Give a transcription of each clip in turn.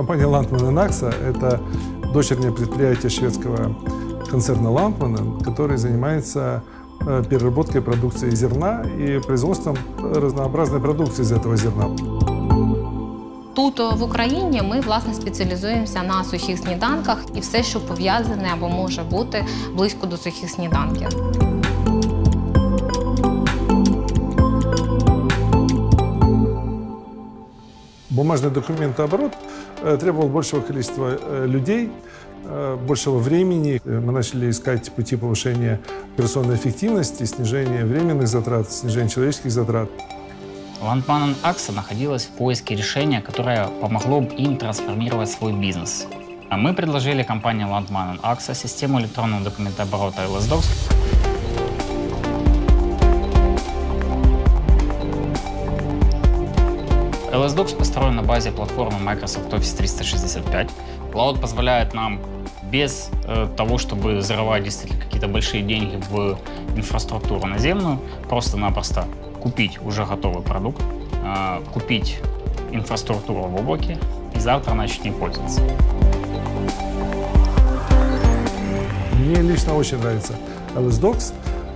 Компания Landman Naxa – это дочернее предприятие шведского концерна Landman, который занимается э, переработкой продукции зерна и производством разнообразной продукции из этого зерна. Тут в Україні ми власне спеціалізуємося на сухих сніданках і все, що пов'язане або може бути близько до сухих сніданків. Бумажный документооборот э, требовал большего количества э, людей, э, большего времени. Мы начали искать пути повышения операционной эффективности, снижения временных затрат, снижения человеческих затрат. Ландман Акса находилась в поиске решения, которое помогло бы им трансформировать свой бизнес. А мы предложили компании Landman Акса систему электронного документооборота LSDocs, LSDocs построен на базе платформы Microsoft Office 365. Cloud позволяет нам без э, того, чтобы зарывать действительно какие-то большие деньги в инфраструктуру наземную, просто-напросто купить уже готовый продукт, э, купить инфраструктуру в облаке и завтра начать ней пользоваться. Мне лично очень нравится LSDocs.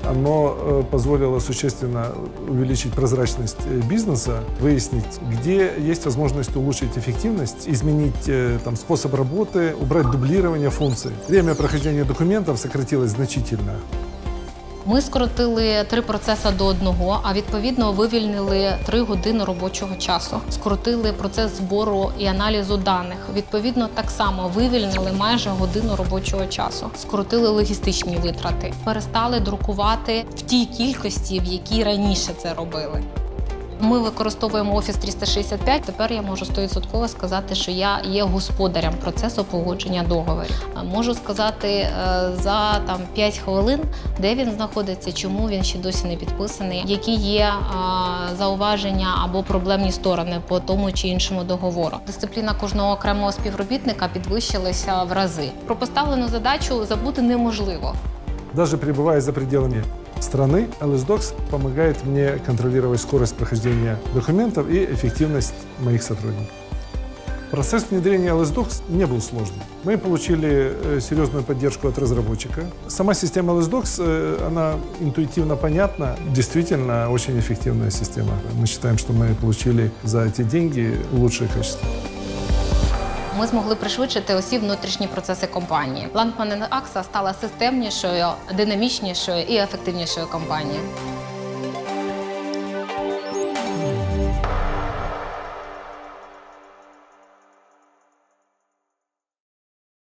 Оно э, позволило существенно увеличить прозрачность э, бизнеса, выяснить, где есть возможность улучшить эффективность, изменить э, там, способ работы, убрать дублирование функций. Время прохождения документов сократилось значительно. Ми скоротили три процеси до одного, а відповідно вивільнили три години робочого часу. Скоротили процес збору і аналізу даних. Відповідно, так само вивільнили майже годину робочого часу. Скоротили логістичні витрати, перестали друкувати в тій кількості, в якій раніше це робили. Ми використовуємо Office 365. Тепер я можу 100% сказати, що я є господарем процесу погодження договорів. Можу сказати е, за там 5 хвилин, де він знаходиться, чому він ще досі не підписаний, які є е, зауваження або проблемні сторони по тому чи іншому договору. Дисципліна кожного окремого співробітника підвищилася в рази. Про поставлену задачу забути неможливо. Даже пребывая за пределами страны, LSDocs помогает мне контролировать скорость прохождения документов и эффективность моих сотрудников. Процесс внедрения LSDocs не был сложным. Мы получили э, серьезную поддержку от разработчика. Сама система LSDocs, э, она интуитивно понятна, действительно очень эффективная система. Мы считаем, что мы получили за эти деньги лучшее качество Ми змогли пришвидшити усі внутрішні процеси компанії. Landman Акса стала системнішою, динамічнішою і ефективнішою компанією.